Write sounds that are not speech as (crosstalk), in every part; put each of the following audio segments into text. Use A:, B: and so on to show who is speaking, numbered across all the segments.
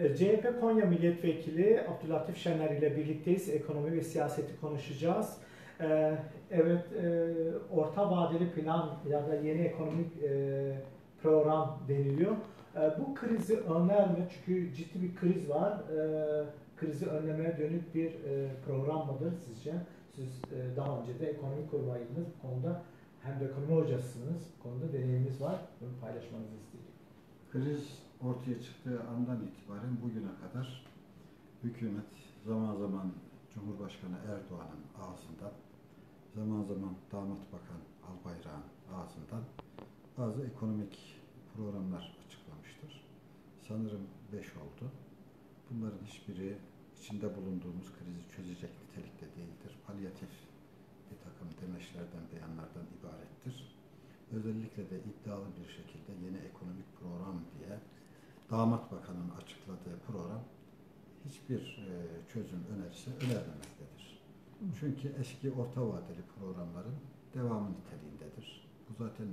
A: E, CHP Konya Milletvekili Abdülatif Şener ile birlikteyiz. Ekonomi ve siyaseti konuşacağız. E, evet, e, orta vadeli plan ya da yeni ekonomik program deniliyor. Bu krizi önler mi? Çünkü ciddi bir kriz var. Krizi önlemeye dönük bir program mıdır sizce? Siz daha önce de ekonomi kurmaydınız. Bu konuda hem de ekonomi hocasısınız. Bu konuda deneyiminiz var. Bunu paylaşmanızı istedim.
B: Kriz ortaya çıktığı andan itibaren bugüne kadar hükümet zaman zaman Cumhurbaşkanı Erdoğan'ın ağzından, zaman zaman Damat Bakan Albayrak'ın ağzından bazı ekonomik programlar açıklamıştır. Sanırım beş oldu. Bunların hiçbiri içinde bulunduğumuz krizi çözecek nitelikte değildir. Palyatif bir takım demeçlerden, beyanlardan ibarettir. Özellikle de iddialı bir şekilde yeni ekonomik program diye Damat Bakan'ın açıkladığı program hiçbir e, çözüm önerisi önermemektedir. Çünkü eski orta vadeli programların devamı niteliğindedir. Bu zaten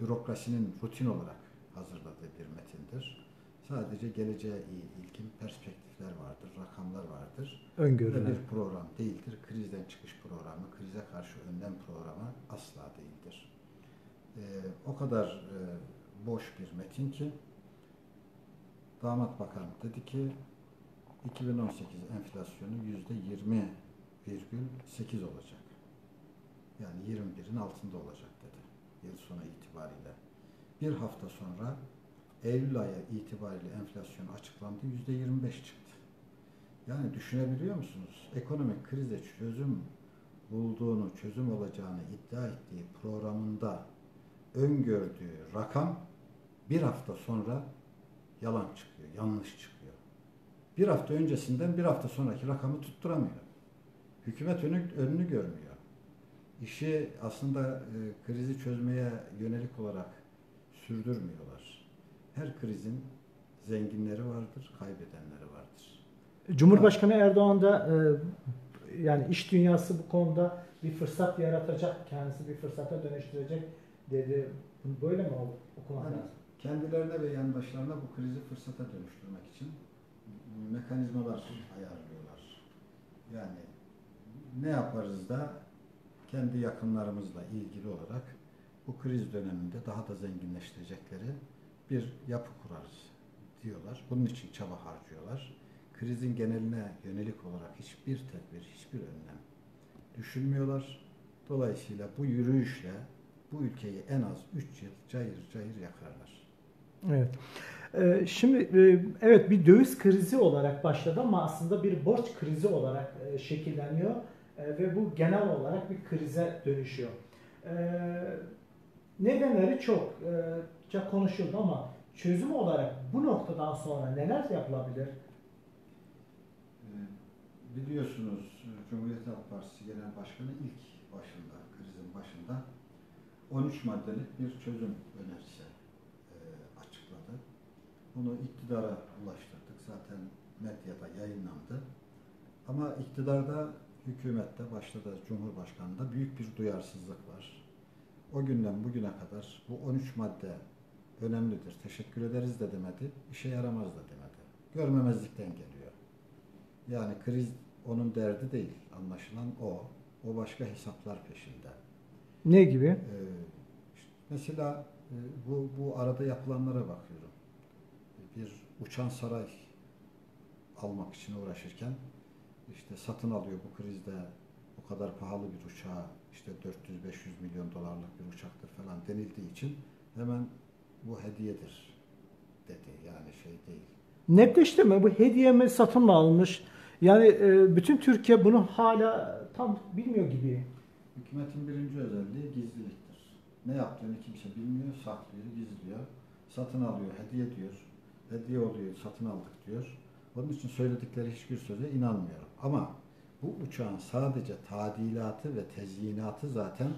B: bürokrasinin rutin olarak hazırladığı bir metindir. Sadece geleceğe ilgin perspektifler vardır, rakamlar vardır.
A: Öngörüler.
B: bir program değildir. Krizden çıkış programı, krize karşı önlem programı asla değildir. Ee, o kadar e, boş bir metin ki Damat Bakan dedi ki 2018 enflasyonu yüzde 20,8 olacak. Yani 21'in altında olacak dedi. Yıl sonu itibariyle. Bir hafta sonra Eylül ayı itibariyle enflasyon açıklandı. Yüzde 25 çıktı. Yani düşünebiliyor musunuz? Ekonomik krize çözüm bulduğunu, çözüm olacağını iddia ettiği programında öngördüğü rakam bir hafta sonra yalan çıkıyor, yanlış çıkıyor. Bir hafta öncesinden bir hafta sonraki rakamı tutturamıyor. Hükümet önü, önünü görmüyor. İşi aslında e, krizi çözmeye yönelik olarak sürdürmüyorlar. Her krizin zenginleri vardır, kaybedenleri vardır.
A: Cumhurbaşkanı Erdoğan da e, yani iş dünyası bu konuda bir fırsat yaratacak, kendisi bir fırsata dönüştürecek dedi. Böyle mi oldu? Okumak
B: yani,
A: lazım
B: kendilerine ve yandaşlarına bu krizi fırsata dönüştürmek için mekanizmalar ayarlıyorlar. Yani ne yaparız da kendi yakınlarımızla ilgili olarak bu kriz döneminde daha da zenginleştirecekleri bir yapı kurarız diyorlar. Bunun için çaba harcıyorlar. Krizin geneline yönelik olarak hiçbir tedbir, hiçbir önlem düşünmüyorlar. Dolayısıyla bu yürüyüşle bu ülkeyi en az 3 yıl cayır cayır yakarlar.
A: Evet. Ee, şimdi e, evet bir döviz krizi olarak başladı ama aslında bir borç krizi olarak e, şekilleniyor e, ve bu genel olarak bir krize dönüşüyor. Nedenleri çok çok konuşuldu ama çözüm olarak bu noktadan sonra neler yapılabilir?
B: Biliyorsunuz Cumhuriyet Halk Partisi Genel Başkanı ilk başında, krizin başında 13 maddelik bir çözüm önerisi bunu iktidara ulaştırdık. Zaten medyada yayınlandı. Ama iktidarda, hükümette, başta da Cumhurbaşkanı'nda büyük bir duyarsızlık var. O günden bugüne kadar bu 13 madde önemlidir, teşekkür ederiz de demedi, işe yaramaz da demedi. Görmemezlikten geliyor. Yani kriz onun derdi değil, anlaşılan o. O başka hesaplar peşinde.
A: Ne gibi? Ee,
B: işte mesela e, bu, bu arada yapılanlara bakıyorum bir uçan saray almak için uğraşırken işte satın alıyor bu krizde o kadar pahalı bir uçağı işte 400-500 milyon dolarlık bir uçaktır falan denildiği için hemen bu hediyedir dedi. Yani şey değil.
A: Netleşti mi? Bu hediye mi satın mı almış? Yani e, bütün Türkiye bunu hala tam bilmiyor gibi.
B: Hükümetin birinci özelliği gizliliktir. Ne yaptığını kimse bilmiyor, saklıyor, gizliyor. Satın alıyor, hediye diyor hediye oluyor, satın aldık diyor. Onun için söyledikleri hiçbir söze inanmıyorum. Ama bu uçağın sadece tadilatı ve tezyinatı zaten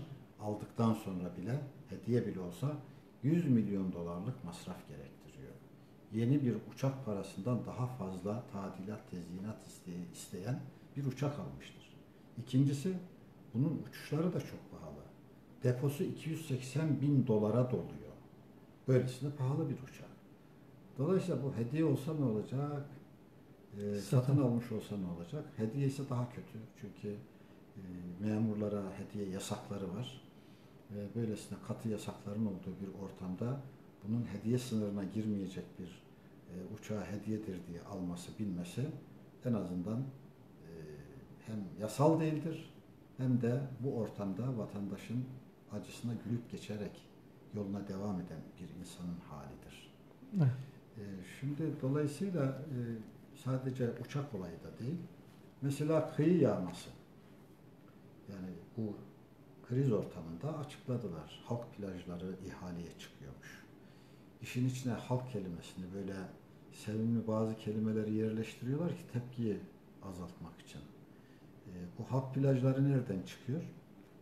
B: aldıktan sonra bile hediye bile olsa 100 milyon dolarlık masraf gerektiriyor. Yeni bir uçak parasından daha fazla tadilat, tezyinat isteyen bir uçak almıştır. İkincisi bunun uçuşları da çok pahalı. Deposu 280 bin dolara doluyor. Böylesine pahalı bir uçak. Dolayısıyla bu hediye olsa ne olacak? E,
A: Satın.
B: almış olsa ne olacak? Hediye ise daha kötü. Çünkü e, memurlara hediye yasakları var. Ve böylesine katı yasakların olduğu bir ortamda bunun hediye sınırına girmeyecek bir e, uçağa hediyedir diye alması, bilmesi en azından e, hem yasal değildir hem de bu ortamda vatandaşın acısına gülüp geçerek yoluna devam eden bir insanın halidir.
A: Evet.
B: E, şimdi dolayısıyla e, sadece uçak olayı da değil, mesela kıyı yağması. Yani bu kriz ortamında açıkladılar. Halk plajları ihaleye çıkıyormuş. İşin içine halk kelimesini böyle sevimli bazı kelimeleri yerleştiriyorlar ki tepkiyi azaltmak için. E, bu halk plajları nereden çıkıyor?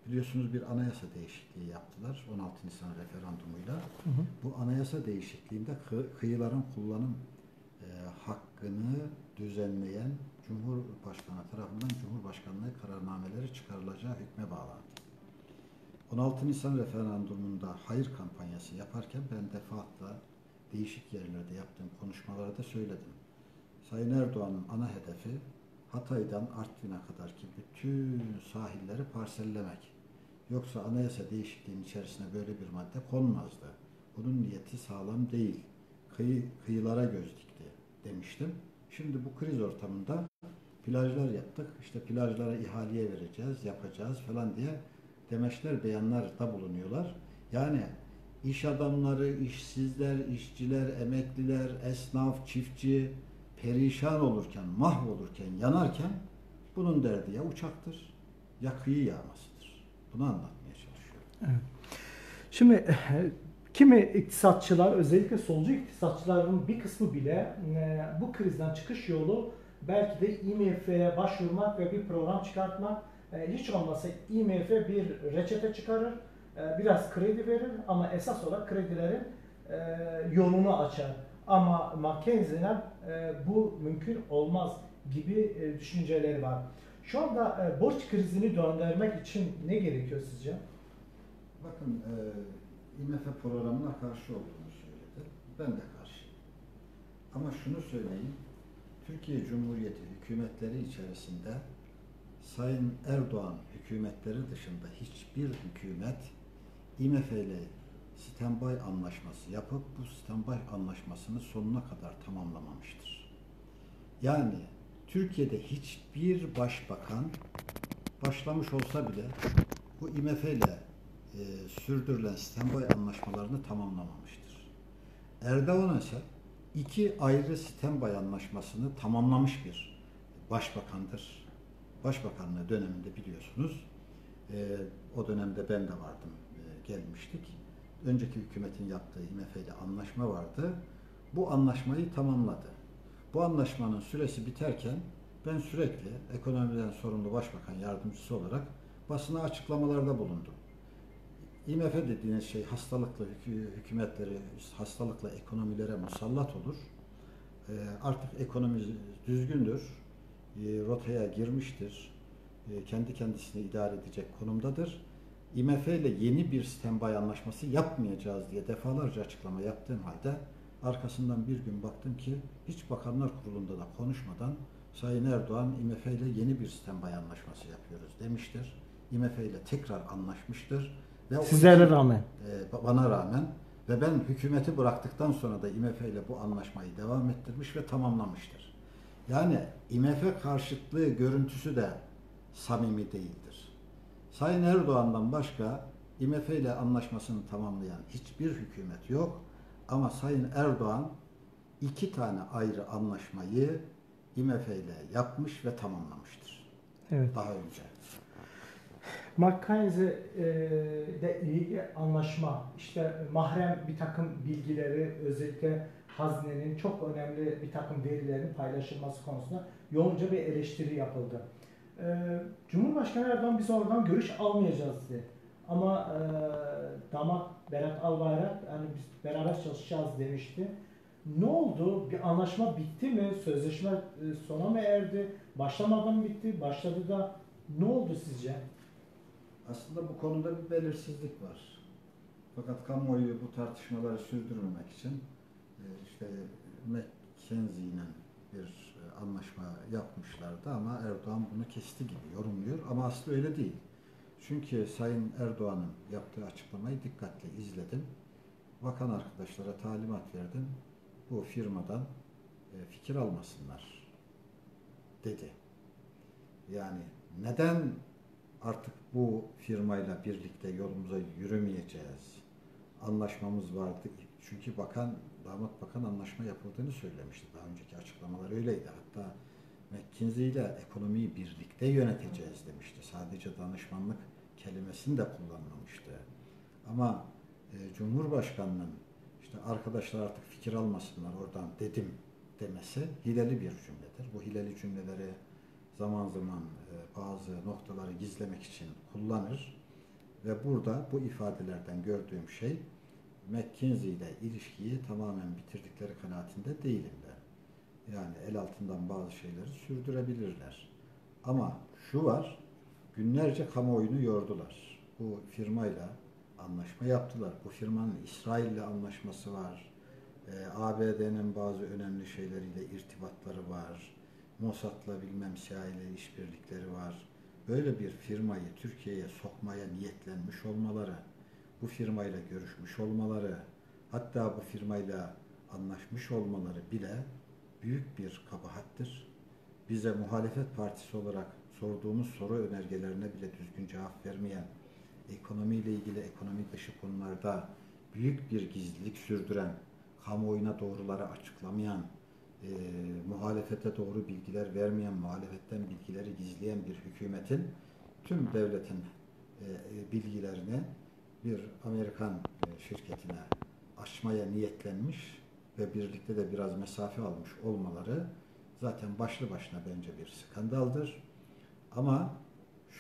B: Biliyorsunuz bir anayasa değişikliği yaptılar 16 Nisan referandumuyla.
A: Hı hı.
B: Bu anayasa değişikliğinde kı- kıyıların kullanım e, hakkını düzenleyen Cumhurbaşkanı tarafından Cumhurbaşkanlığı kararnameleri çıkarılacağı hükme bağlandı. 16 Nisan referandumunda hayır kampanyası yaparken ben defaatle değişik yerlerde yaptığım konuşmalarda söyledim. Sayın Erdoğan'ın ana hedefi Hatay'dan Artvin'e kadar ki bütün sahilleri parsellemek. Yoksa anayasa değişikliğinin içerisine böyle bir madde konmazdı. Bunun niyeti sağlam değil. Kıyı, kıyılara göz dikti demiştim. Şimdi bu kriz ortamında plajlar yaptık. İşte plajlara ihaleye vereceğiz, yapacağız falan diye demeçler, beyanlar da bulunuyorlar. Yani iş adamları, işsizler, işçiler, emekliler, esnaf, çiftçi perişan olurken, mahvolurken, yanarken bunun derdi ya uçaktır ya kıyı yağmasıdır. Bunu anlatmaya çalışıyorum.
A: Şimdi e, kimi iktisatçılar özellikle solcu iktisatçıların bir kısmı bile e, bu krizden çıkış yolu belki de IMF'ye başvurmak ve bir program çıkartmak. E, Hiç olmazsa IMF bir reçete çıkarır, biraz kredi verir ama esas olarak kredilerin yolunu açar. Ama e, bu mümkün olmaz gibi düşünceleri var. Şu anda e, borç krizini döndürmek için ne gerekiyor sizce?
B: Bakın e, IMF programına karşı olduğunu söyledi. Ben de karşıyım. Ama şunu söyleyeyim. Türkiye Cumhuriyeti hükümetleri içerisinde Sayın Erdoğan hükümetleri dışında hiçbir hükümet IMF ile standby anlaşması yapıp bu standby anlaşmasını sonuna kadar tamamlamamıştır. Yani Türkiye'de hiçbir başbakan başlamış olsa bile bu IMF ile e, sürdürülen standby anlaşmalarını tamamlamamıştır. Erdoğan ise iki ayrı standby anlaşmasını tamamlamış bir başbakandır. Başbakanlığı döneminde biliyorsunuz. e, o dönemde ben de vardım, e, gelmiştik. Önceki hükümetin yaptığı IMF ile anlaşma vardı. Bu anlaşmayı tamamladı. Bu anlaşmanın süresi biterken ben sürekli ekonomiden sorumlu başbakan yardımcısı olarak basına açıklamalarda bulundum. IMF dediğiniz şey hastalıkla hükü- hükümetleri, hastalıkla ekonomilere musallat olur. Ee, artık ekonomi düzgündür, e, rotaya girmiştir, e, kendi kendisini idare edecek konumdadır. IMF ile yeni bir standby anlaşması yapmayacağız diye defalarca açıklama yaptığım halde arkasından bir gün baktım ki hiç Bakanlar Kurulu'nda da konuşmadan Sayın Erdoğan IMF ile yeni bir standby anlaşması yapıyoruz demiştir. IMF ile tekrar anlaşmıştır. Ve
A: Sizlere rağmen.
B: e, bana rağmen ve ben hükümeti bıraktıktan sonra da IMF ile bu anlaşmayı devam ettirmiş ve tamamlamıştır. Yani IMF karşıtlığı görüntüsü de samimi değildir. Sayın Erdoğan'dan başka IMF ile anlaşmasını tamamlayan hiçbir hükümet yok. Ama Sayın Erdoğan iki tane ayrı anlaşmayı IMF ile yapmış ve tamamlamıştır.
A: Evet.
B: Daha önce.
A: McKinsey e, iyi anlaşma, işte mahrem bir takım bilgileri, özellikle hazinenin çok önemli bir takım verilerin paylaşılması konusunda yoğunca bir eleştiri yapıldı. E, Cumhurbaşkanı Erdoğan biz oradan görüş almayacağız dedi. Ama e, damat Berat Albayrak hani biz beraber çalışacağız demişti. Ne oldu? Bir anlaşma bitti mi? Sözleşme e, sona mı erdi? Başlamadan mı bitti? Başladı da ne oldu sizce?
B: Aslında bu konuda bir belirsizlik var. Fakat kamuoyu bu tartışmaları sürdürmemek için e, işte McKinsey ile bir e, anlaşma yapmışlardı ama Erdoğan bunu kesti gibi yorumluyor ama aslı öyle değil. Çünkü Sayın Erdoğan'ın yaptığı açıklamayı dikkatle izledim. Bakan arkadaşlara talimat verdim. Bu firmadan e, fikir almasınlar dedi. Yani neden artık bu firmayla birlikte yolumuza yürümeyeceğiz? Anlaşmamız vardı. Çünkü bakan, damat bakan anlaşma yapıldığını söylemişti. Daha önceki açıklamalar öyleydi. Hatta McKinsey ile ekonomiyi birlikte yöneteceğiz demişti. Sadece danışmanlık kelimesini de kullanmamıştı. Ama e, Cumhurbaşkanı'nın işte arkadaşlar artık fikir almasınlar oradan dedim demesi hileli bir cümledir. Bu hileli cümleleri zaman zaman e, bazı noktaları gizlemek için kullanır. Ve burada bu ifadelerden gördüğüm şey McKinsey ile ilişkiyi tamamen bitirdikleri kanaatinde değilim ben. Yani el altından bazı şeyleri sürdürebilirler. Ama şu var, günlerce kamuoyunu yordular. Bu firmayla anlaşma yaptılar. Bu firmanın İsrail ile anlaşması var. Ee, ABD'nin bazı önemli şeyleriyle irtibatları var. Mossad'la bilmem CIA ile işbirlikleri var. Böyle bir firmayı Türkiye'ye sokmaya niyetlenmiş olmaları, bu firmayla görüşmüş olmaları, hatta bu firmayla anlaşmış olmaları bile büyük bir kabahattir. Bize muhalefet partisi olarak sorduğumuz soru önergelerine bile düzgün cevap vermeyen, ekonomiyle ilgili ekonomi dışı konularda büyük bir gizlilik sürdüren, kamuoyuna doğruları açıklamayan, e, muhalefete doğru bilgiler vermeyen, muhalefetten bilgileri gizleyen bir hükümetin tüm devletin e, e bilgilerini bir Amerikan e, şirketine açmaya niyetlenmiş ve birlikte de biraz mesafe almış olmaları zaten başlı başına bence bir skandaldır. Ama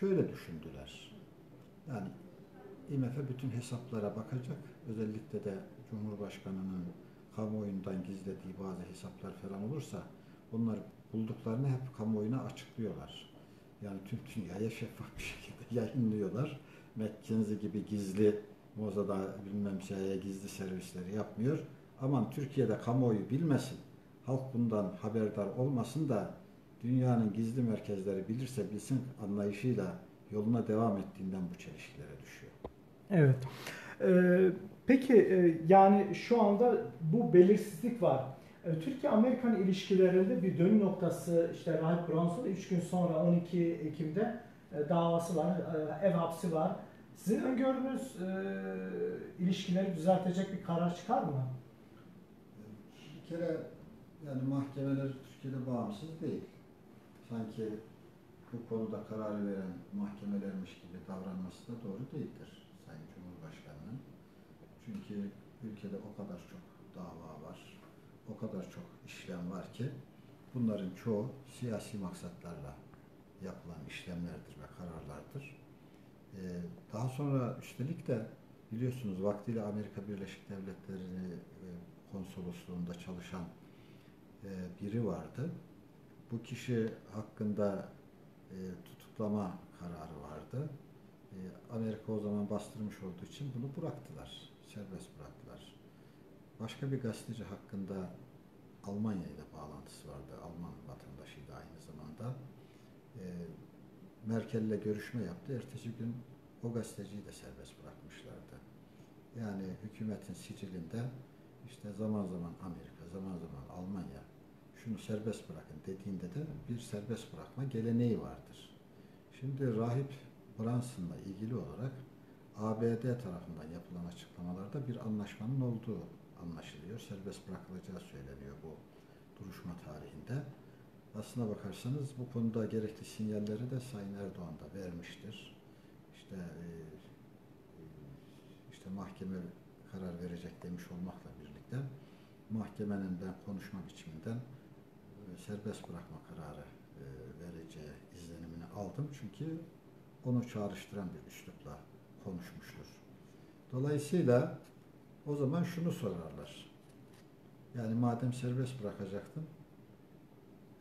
B: şöyle düşündüler. Yani IMF bütün hesaplara bakacak. Özellikle de Cumhurbaşkanı'nın kamuoyundan gizlediği bazı hesaplar falan olursa bunlar bulduklarını hep kamuoyuna açıklıyorlar. Yani tüm dünyaya (laughs) şeffaf bir şekilde yayınlıyorlar. McKinsey gibi gizli Moza'da bilmem şeye gizli servisleri yapmıyor. Aman Türkiye'de kamuoyu bilmesin. Halk bundan haberdar olmasın da dünyanın gizli merkezleri bilirse bilsin anlayışıyla yoluna devam ettiğinden bu çelişkilere düşüyor.
A: Evet. Ee, peki e, yani şu anda bu belirsizlik var. E, Türkiye-Amerikan ilişkilerinde bir dönüm noktası işte Rahip Bronson'un 3 gün sonra 12 Ekim'de e, davası var, e, ev hapsi var. Sizin öngördüğünüz e, ilişkileri düzeltecek bir karar çıkar mı?
B: Bir kere yani mahkemeler Türkiye'de bağımsız değil. Sanki bu konuda karar veren mahkemelermiş gibi davranması da doğru değildir Sayın Cumhurbaşkanı'nın. Çünkü ülkede o kadar çok dava var, o kadar çok işlem var ki bunların çoğu siyasi maksatlarla yapılan işlemlerdir ve kararlardır. Ee, daha sonra üstelik de biliyorsunuz vaktiyle Amerika Birleşik Devletleri e, konsolosluğunda çalışan e, biri vardı. Bu kişi hakkında e, tutuklama kararı vardı. Amerika o zaman bastırmış olduğu için bunu bıraktılar. Serbest bıraktılar. Başka bir gazeteci hakkında Almanya ile bağlantısı vardı. Alman vatandaşıydı aynı zamanda. Merkel ile görüşme yaptı. Ertesi gün o gazeteciyi de serbest bırakmışlardı. Yani hükümetin sicilinde işte zaman zaman Amerika, zaman zaman Almanya şunu serbest bırakın dediğinde de bir serbest bırakma geleneği vardır. Şimdi Rahip Branson'la ilgili olarak ABD tarafından yapılan açıklamalarda bir anlaşmanın olduğu anlaşılıyor. Serbest bırakılacağı söyleniyor bu duruşma tarihinde. Aslına bakarsanız bu konuda gerekli sinyalleri de Sayın Erdoğan da vermiştir. İşte e, işte mahkeme karar verecek demiş olmakla birlikte mahkemenin ben konuşma biçiminden serbest bırakma kararı vereceği izlenimini aldım. Çünkü onu çağrıştıran bir üslupla konuşmuştur. Dolayısıyla o zaman şunu sorarlar. Yani madem serbest bırakacaktın,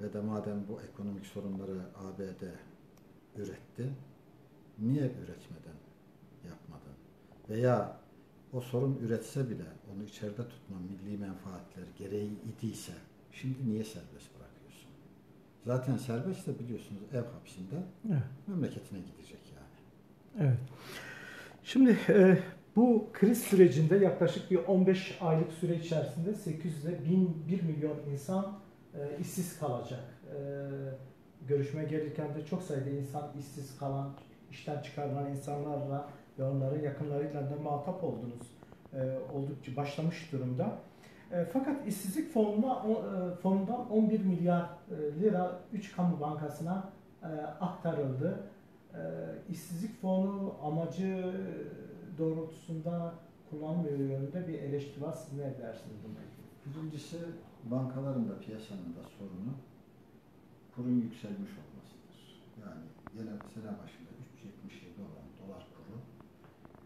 B: ve de madem bu ekonomik sorunları ABD üretti, niye üretmeden yapmadın? Veya o sorun üretse bile onu içeride tutma milli menfaatler gereği idiyse şimdi niye serbest? Zaten serbest de biliyorsunuz ev hapsinde
A: Evet.
B: memleketine gidecek yani.
A: Evet. Şimdi e, bu kriz sürecinde yaklaşık bir 15 aylık süre içerisinde 800 ile 1000, 1 milyon insan e, işsiz kalacak. E, görüşmeye gelirken de çok sayıda insan işsiz kalan, işten çıkarılan insanlarla ve onların yakınlarıyla da muhatap oldunuz. E, oldukça başlamış durumda. E, fakat işsizlik fonuna, e, fonundan 11 milyar e, lira 3 kamu bankasına aktarıldı. İşsizlik fonu amacı doğrultusunda kullanmıyor yönünde bir eleştiri var. Siz ne dersiniz bununla ilgili?
B: Birincisi bankaların da piyasanın da sorunu kurun yükselmiş olmasıdır. Yani yine sene başında 3.77 olan dolar kuru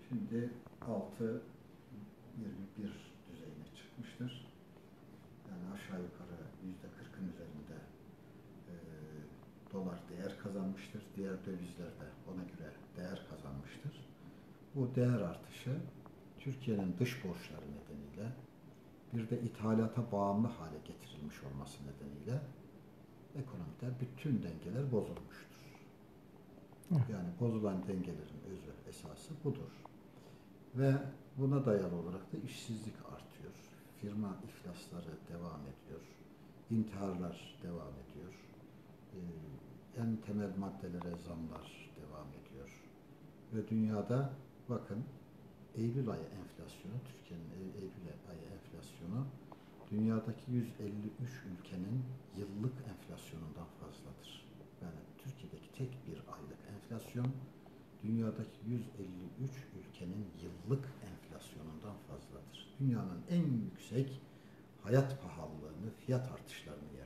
B: şimdi 6.21 dolar değer kazanmıştır. Diğer dövizler de ona göre değer kazanmıştır. Bu değer artışı Türkiye'nin dış borçları nedeniyle bir de ithalata bağımlı hale getirilmiş olması nedeniyle ekonomide bütün dengeler bozulmuştur. Yani bozulan dengelerin özü, esası budur. Ve buna dayalı olarak da işsizlik artıyor. Firma iflasları devam ediyor. İntiharlar devam ediyor. Ee, en temel maddelere zamlar devam ediyor. Ve dünyada bakın Eylül ayı enflasyonu, Türkiye'nin Eylül ayı enflasyonu dünyadaki 153 ülkenin yıllık enflasyonundan fazladır. Yani Türkiye'deki tek bir aylık enflasyon dünyadaki 153 ülkenin yıllık enflasyonundan fazladır. Dünyanın en yüksek hayat pahalılığını, fiyat artışlarını.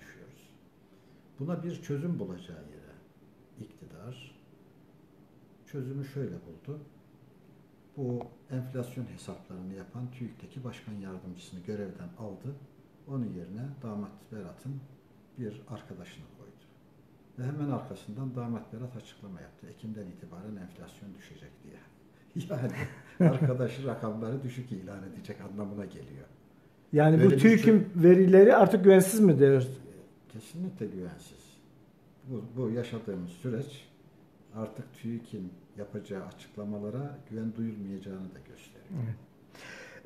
B: Buna bir çözüm bulacağı yere iktidar çözümü şöyle buldu. Bu enflasyon hesaplarını yapan TÜİK'teki başkan yardımcısını görevden aldı. Onun yerine damat Berat'ın bir arkadaşını koydu. Ve hemen arkasından damat Berat açıklama yaptı. Ekim'den itibaren enflasyon düşecek diye. (laughs) Yani arkadaşı rakamları düşük ilan edecek anlamına geliyor.
A: Yani
B: Böyle
A: bu TÜİK'in verileri artık güvensiz mi diyoruz?
B: Kesinlikle güvensiz. Bu, bu yaşadığımız süreç artık TÜİK'in yapacağı açıklamalara güven duyulmayacağını da gösteriyor.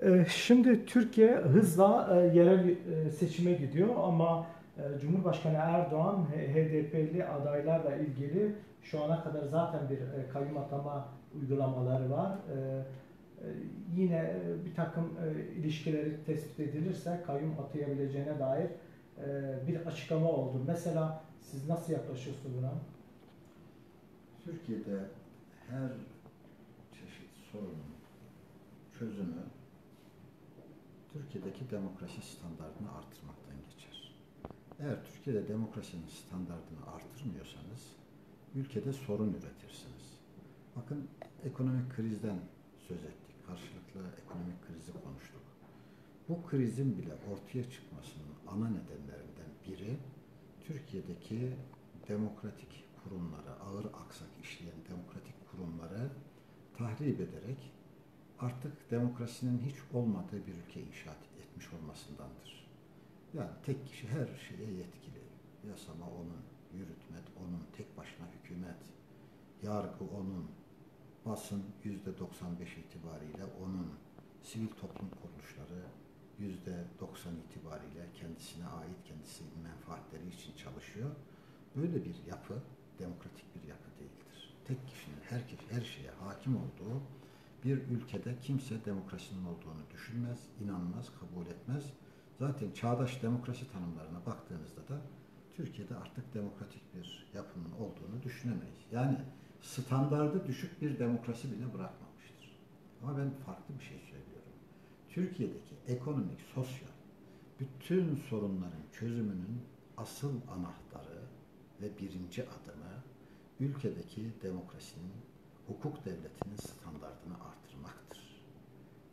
A: Ee, Şimdi Türkiye hızla e, yerel e, seçime gidiyor ama e, Cumhurbaşkanı Erdoğan HDP'li adaylarla ilgili şu ana kadar zaten bir kayyum atama uygulamaları var. Yine bir takım ilişkileri tespit edilirse kayyum atayabileceğine dair bir açıklama oldu. Mesela siz nasıl yaklaşıyorsunuz buna?
B: Türkiye'de her çeşit sorunun çözümü Türkiye'deki demokrasi standartını artırmaktan geçer. Eğer Türkiye'de demokrasinin standartını artırmıyorsanız ülkede sorun üretirsiniz. Bakın ekonomik krizden söz ettik. Karşılıklı ekonomik krizi konuştuk. Bu krizin bile ortaya çıkmasının ana nedenlerinden biri Türkiye'deki demokratik kurumları, ağır aksak işleyen demokratik kurumları tahrip ederek artık demokrasinin hiç olmadığı bir ülke inşa etmiş olmasındandır. Yani tek kişi her şeye yetkili. Yasama onun, yürütmek onun, tek başına hükümet, yargı onun, basın yüzde 95 itibariyle onun, sivil toplum kuruluşları yüzde 90 itibariyle kendisine ait kendisi menfaatleri için çalışıyor. Böyle bir yapı demokratik bir yapı değildir. Tek kişinin herkes her şeye hakim olduğu bir ülkede kimse demokrasinin olduğunu düşünmez, inanmaz, kabul etmez. Zaten çağdaş demokrasi tanımlarına baktığınızda da Türkiye'de artık demokratik bir yapının olduğunu düşünemeyiz. Yani standardı düşük bir demokrasi bile bırakmamıştır. Ama ben farklı bir şey söylüyorum. Türkiye'deki ekonomik, sosyal bütün sorunların çözümünün asıl anahtarı ve birinci adımı ülkedeki demokrasinin, hukuk devletinin standartını artırmaktır.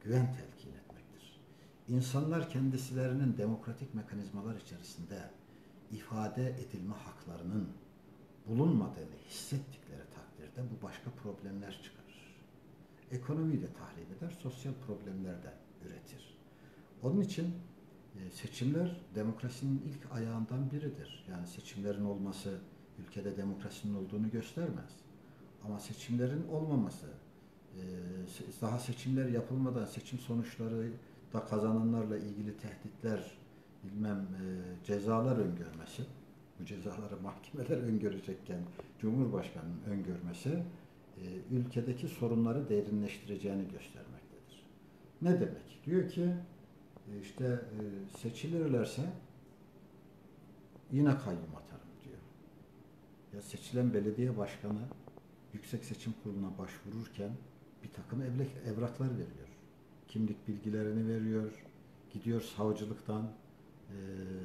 B: Güven telkin etmektir. İnsanlar kendisilerinin demokratik mekanizmalar içerisinde ifade edilme haklarının bulunmadığını hissettikleri takdirde bu başka problemler çıkarır. Ekonomiyi de tahrip eder, sosyal problemler de üretir. Onun için E, seçimler demokrasinin ilk ayağından biridir. Yani seçimlerin olması ülkede demokrasinin olduğunu göstermez. Ama seçimlerin olmaması, e, daha seçimler yapılmadan seçim sonuçları da kazananlarla ilgili tehditler, bilmem e, cezalar öngörmesi, bu cezaları mahkemeler (laughs) öngörecekken Cumhurbaşkanı'nın öngörmesi ülkedeki sorunları derinleştireceğini göstermektedir. Ne demek? Diyor ki e, işte e, seçilirlerse yine kayyum atarım diyor. Ya seçilen belediye başkanı Yüksek Seçim Kurulu'na başvururken bir takım evrak, evraklar veriyor. Kimlik bilgilerini veriyor. Gidiyor savcılıktan e,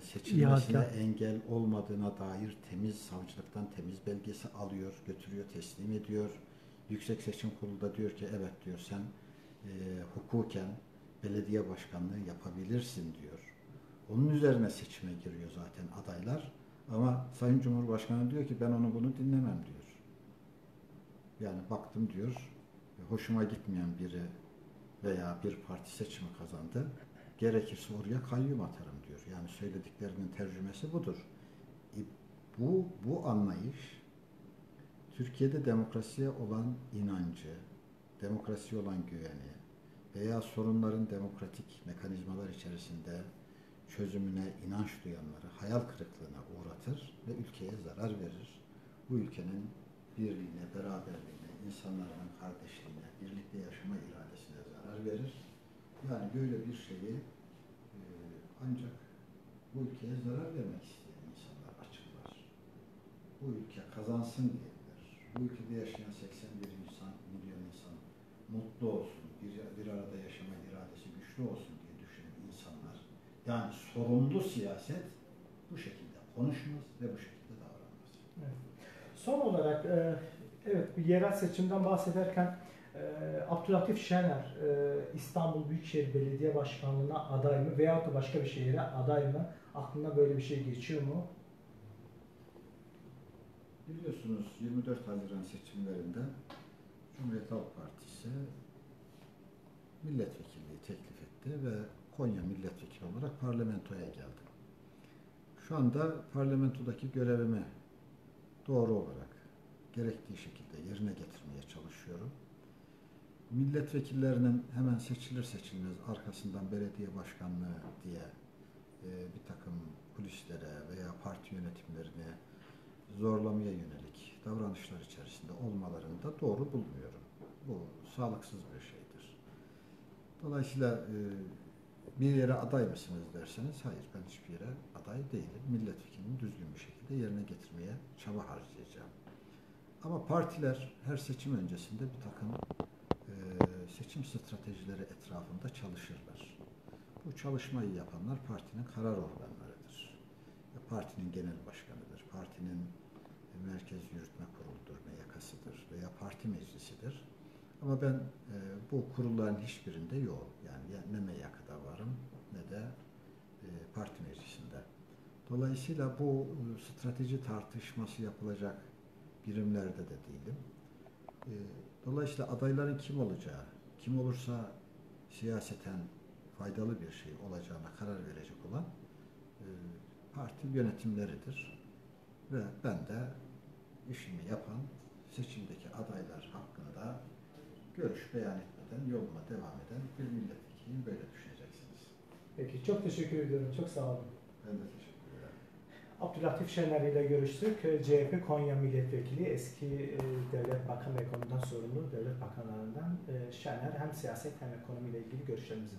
B: seçilmesine engel olmadığına dair temiz savcılıktan temiz belgesi alıyor, götürüyor, teslim ediyor. Yüksek Seçim Kurulu da diyor ki evet diyor sen e, hukuken belediye başkanlığı yapabilirsin diyor. Onun üzerine seçime giriyor zaten adaylar. Ama Sayın Cumhurbaşkanı diyor ki ben onu bunu dinlemem diyor. Yani baktım diyor hoşuma gitmeyen biri veya bir parti seçimi kazandı. Gerekirse oraya kayyum atarım diyor. Yani söylediklerinin tercümesi budur. E, bu, bu anlayış Türkiye'de demokrasiye olan inancı, demokrasiye olan güveni veya sorunların demokratik mekanizmalar içerisinde çözümüne inanç duyanları hayal kırıklığına uğratır ve ülkeye zarar verir. Bu ülkenin birliğine, beraberliğine, insanların kardeşliğine, birlikte yaşama iradesine zarar verir. Yani böyle bir şeyi e, ancak bu ülkeye zarar vermek isteyen insanlar açıklar. Bu ülke kazansın diyebilir. Bu ülkede yaşayan 81 insan, milyon insan mutlu olsun, bir, bir arada yaşama iradesi güçlü olsun diye düşünen insanlar. Yani sorumlu siyaset bu şekilde konuşmaz ve bu şekilde davranmaz.
A: Son olarak e, evet bir yerel seçimden bahsederken e, Abdülatif Şener e, İstanbul Büyükşehir Belediye Başkanlığı'na aday mı veyahut da başka bir şehire aday mı? Aklına böyle bir şey geçiyor mu?
B: Biliyorsunuz 24 Haziran seçimlerinde Cumhuriyet Halk Partisi milletvekilliği teklif etti ve Konya milletvekili olarak parlamentoya geldim. Şu anda parlamentodaki görevimi doğru olarak gerektiği şekilde yerine getirmeye çalışıyorum. Milletvekillerinin hemen seçilir seçilmez arkasından belediye başkanlığı diye e, bir takım kulislere veya parti yönetimlerine zorlamaya yönelik davranışlar içerisinde olmalarını da doğru bulmuyorum. Bu sağlıksız bir şeydir. Dolayısıyla e, bir yere aday mısınız derseniz hayır ben hiçbir yere aday değilim. Milletvekilini düzgün bir şekilde yerine getirmeye çaba harcayacağım. Ama partiler her seçim öncesinde bir takım e, seçim stratejileri etrafında çalışırlar. Bu çalışmayı yapanlar partinin karar organlarıdır. Ya partinin genel başkanıdır, partinin e, merkez yürütme kuruludur, MYK'sıdır veya parti meclisidir. Ama ben e, bu kurulların hiçbirinde yok. Yani ya ne MYK'da varım ne de e, parti meclisinde. Dolayısıyla bu e, strateji tartışması yapılacak birimlerde de değilim. E, dolayısıyla adayların kim olacağı, kim olursa siyaseten faydalı bir şey olacağına karar verecek olan e, parti yönetimleridir. Ve ben de işimi yapan seçimdeki adaylar hakkında görüş beyan etmeden yoluma devam eden bir milletvekiliyim böyle düşüneceksiniz.
A: Peki çok teşekkür ediyorum. Çok sağ olun.
B: Ben de teşekkür ederim.
A: Abdülatif Şener ile görüştük. CHP Konya Milletvekili, eski e, Devlet Bakanı ve ekonomiden sorumlu devlet bakanlarından e, Şener hem siyaset hem ekonomiyle ilgili görüşlerimizi.